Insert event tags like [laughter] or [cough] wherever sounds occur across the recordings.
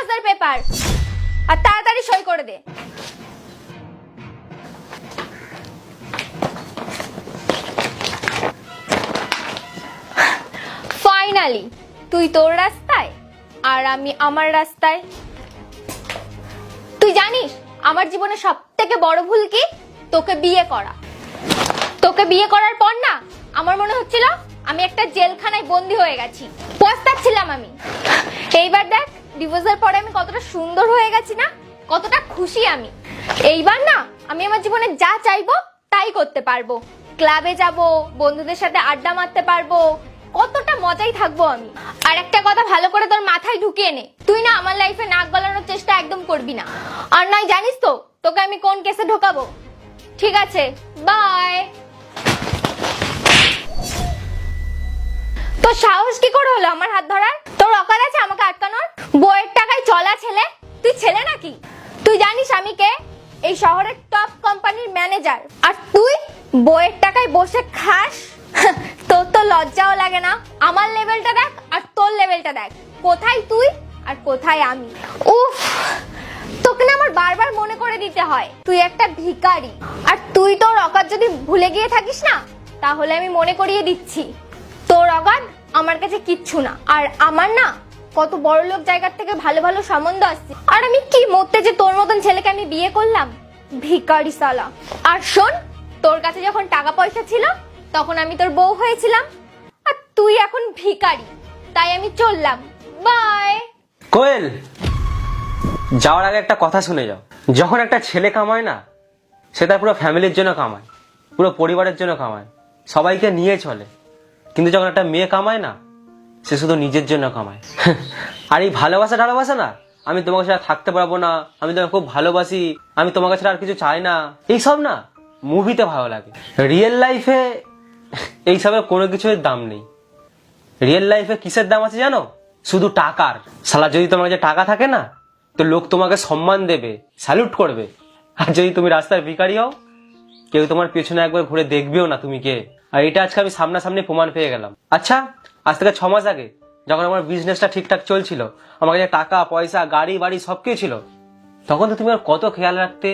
ডিভোর্সের পেপার। আর তাড়াতাড়ি সই করে দে। ফাইনালি তুই তোর রাস্তায় আর আমি আমার রাস্তায়। তুই জানিস, আমার জীবনে সব থেকে বড় ভুল কি? তোকে বিয়ে করা। তোকে বিয়ে করার পর না, আমার মনে হচ্ছিল আমি একটা জেলখানায় বন্দি হয়ে গেছি। পস্তাচ্ছিলাম আমি। এইবার দেখ ডিভোর্সের পরে আমি কতটা সুন্দর হয়ে গেছি না? কতটা খুশি আমি। এইবার না, আমি আমার জীবনে যা চাইব, তাই করতে পারব। ক্লাবে যাব, বন্ধুদের সাথে আড্ডা মারতে পারব, কতটা মজাই থাকব আমি। আর একটা কথা ভালো করে তোর মাথায় ঢুকিয়ে নে। তুই না আমার লাইফে নাক গলানোর চেষ্টা একদম করবি না। আর নয়, জানিস তো, তোকে আমি কোন কেসে ঢোকাবো? ঠিক আছে বাই তোর সাহস কি করে হলো আমার হাত ধরার? তোর অকাল আছে আমাকে আটকানোর? বইয়ের টাকায় চলা ছেলে? তুই ছেলে নাকি? তুই জানিস আমি কে? এই শহরের টপ কোম্পানির ম্যানেজার আর তুই বইয়ের টাকায় বসে খাস? তোর তো লজ্জাও লাগে না। আমার লেভেলটা দেখ আর তোর লেভেলটা দেখ। কোথায় তুই আর কোথায় আমি? উফ, তোকে না আমার বারবার মনে করে দিতে হয়। তুই একটা ভিখারি। আর তুই তোর অকাত যদি ভুলে গিয়ে থাকিস না, তাহলে আমি মনে করিয়ে দিচ্ছি। তোর অগাধ আমার কাছে কিচ্ছু না। আর আমার না কত বড় লোক জায়গার থেকে ভালো ভালো সম্বন্ধ আসছে। আর আমি কি মরতে যে তোর মতন ছেলেকে আমি বিয়ে করলাম? ভিকারি সালা। আর শোন, তোর কাছে যখন টাকা পয়সা ছিল, তখন আমি তোর বউ হয়েছিলাম। আর তুই এখন ভিখারি। তাই আমি চললাম। বাই। কোয়েল, যাওয়ার আগে একটা কথা শুনে যাও। যখন একটা ছেলে কামায় না, সে তার পুরো ফ্যামিলির জন্য কামায়, পুরো পরিবারের জন্য কামায়, সবাইকে নিয়ে চলে। কিন্তু যখন একটা মেয়ে কামায় না সে শুধু নিজের জন্য কামায়। আর এই ভালোবাসা ভালোবাসা না, আমি তোমাকে ছাড়া থাকতে পারব না, আমি তোমাকে খুব ভালোবাসি, আমি তোমাকে ছাড়া আর কিছু চাই না, এইসব না মুভিতে ভালো লাগে। রিয়েল লাইফে এইসবের কোনো কিছুর দাম নেই। রিয়েল লাইফে কিসের দাম আছে জানো? শুধু টাকার। সালা যদি তোমার কাছে টাকা থাকে না, তো লোক তোমাকে সম্মান দেবে স্যালুট করবে। আর যদি তুমি রাস্তায় ভিখারি হও, কেউ তোমার পেছনে একবার ঘুরে দেখবেও না তুমি কে। আর এটা আজকে আমি সামনাসামনি প্রমাণ পেয়ে গেলাম। আচ্ছা আজ থেকে ছ মাস আগে যখন আমার বিজনেসটা ঠিকঠাক চলছিল আমার কাছে টাকা, পয়সা, গাড়ি, বাড়ি সব কিছু ছিল, তখন তো তুমি আমার কত খেয়াল রাখতে,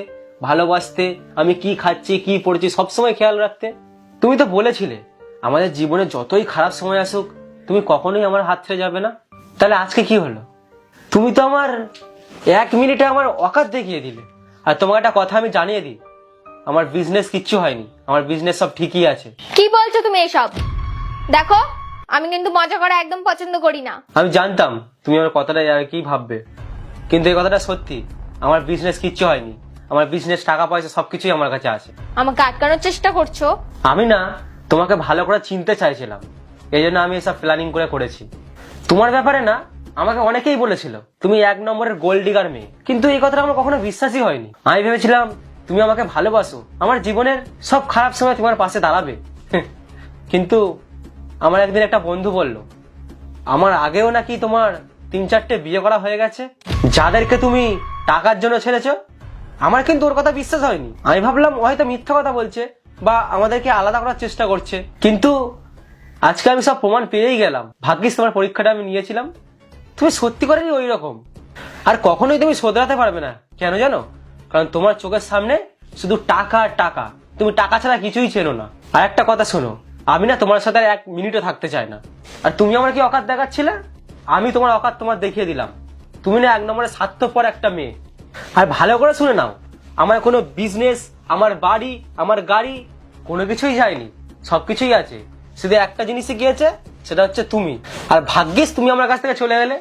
ভালোবাসতে, আমি কি খাচ্ছি, কি পড়ছি সবসময় খেয়াল রাখতে? তুমি তো বলেছিলে, আমাদের জীবনে যতই খারাপ সময় আসুক, তুমি কখনোই আমার হাত ছেড়ে যাবে না। তাহলে আজকে কি হলো? তুমি তো আমার এক মিনিটে আমার অকাত দেখিয়ে দিলে। আর তোমাকে একটা কথা আমি জানিয়ে দিই, আমার বিজনেস কিচ্ছু হয়নি, আমার বিজনেস সব ঠিকই আছে। কি বলছো তুমি এসব? দেখো আমি কিন্তু মজা করা একদম পছন্দ করি না। আমি জানতাম তুমি আমার কথাটা আর কি ভাববে। কিন্তু এই কথাটা সত্যি আমার বিজনেস কিচ্ছু হয়নি। আমার বিজনেস টাকা পয়সা সবকিছুই আমার কাছে আছে। আমাকে আটকানোর চেষ্টা করছ? আমি না তোমাকে ভালো করে চিনতে চাইছিলাম। এই জন্য আমি এসব প্ল্যানিং করে করেছি। তোমার ব্যাপারে না আমাকে অনেকেই বলেছিল তুমি এক নম্বরের গোল্ড ডিগার মেয়ে। কিন্তু এই কথাটা আমার কখনো বিশ্বাসই হয়নি। আমি ভেবেছিলাম তুমি আমাকে ভালোবাসো। আমার জীবনের সব খারাপ সময় তোমার পাশে দাঁড়াবে। [laughs] কিন্তু আমার একদিন একটা বন্ধু বলল, আমার আগেও নাকি তোমার তিন চারটে বিয়ে করা হয়ে গেছে? যাদেরকে তুমি টাকার জন্য ছেড়েছ, আমার কিন্তু ওর কথা বিশ্বাস হয়নি। আমি ভাবলাম, ও হয়তো মিথ্যা কথা বলছে বা আমাদেরকে আলাদা করার চেষ্টা করছে। কিন্তু আজকে আমি সব প্রমাণ পেয়েই গেলাম। ভাগ্যিস তোমার পরীক্ষাটা আমি নিয়েছিলাম। তুমি সত্যি করেনি ওই রকম। আর কখনোই তুমি শোধরাতে পারবে না। কেন জানো? কারণ তোমার চোখের সামনে শুধু টাকা আর টাকা। তুমি টাকা ছাড়া কিছুই চেনো না। আর একটা কথা শোনো আমি না তোমার সাথে এক মিনিটও থাকতে চাই না। আর তুমি আমার কি অকাত দেখাচ্ছিলে? আমি তোমার অকাত তোমার দেখিয়ে দিলাম। তুমি না এক নম্বরে স্বার্থপর একটা মেয়ে। আর ভালো করে শুনে নাও, আমার কোনো বিজনেস আমার বাড়ি, আমার গাড়ি, কোনো কিছুই যায়নি। সবকিছুই আছে। শুধু একটা জিনিসই গিয়েছে, সেটা হচ্ছে তুমি। আর ভাগ্যিস তুমি আমার কাছ থেকে চলে গেলে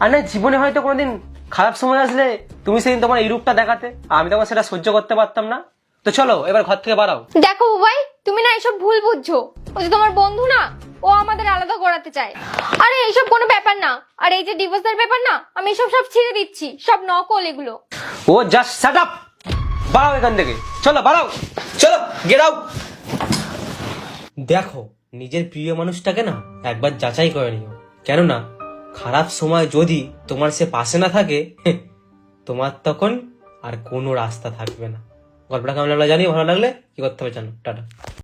আর না, জীবনে হয়তো কোনোদিন খারাপ সময় আসলে তুমি সেদিন তোমার এই রূপটা দেখাতে। আমি তখন সেটা সহ্য করতে পারতাম না। তো চলো, এবার ঘর থেকে বাড়াও দেখো ভাই তুমি না এসব ভুল বুঝছ। ও যে তোমার বন্ধু না ও আমাদের আলাদা করাতে চায়। আরে এইসব কোনো ব্যাপার না। আর এই যে ডিভোর্সের ব্যাপার না আমি এসব সব ছেড়ে দিচ্ছি। সব নকল এগুলো। ও জাস্ট শাট আপ বাড়াও এখান থেকে। চলো বাড়াও। চলো গেট আউট দেখো নিজের প্রিয় মানুষটাকে না একবার যাচাই করে নিও। কেননা খারাপ সময় যদি তোমার সে পাশে না থাকে তোমার তখন আর কোনো রাস্তা থাকবে না। গল্পটা কেমন লাগল জানি ভালো লাগলে কি করতে হবে জানো টাটা।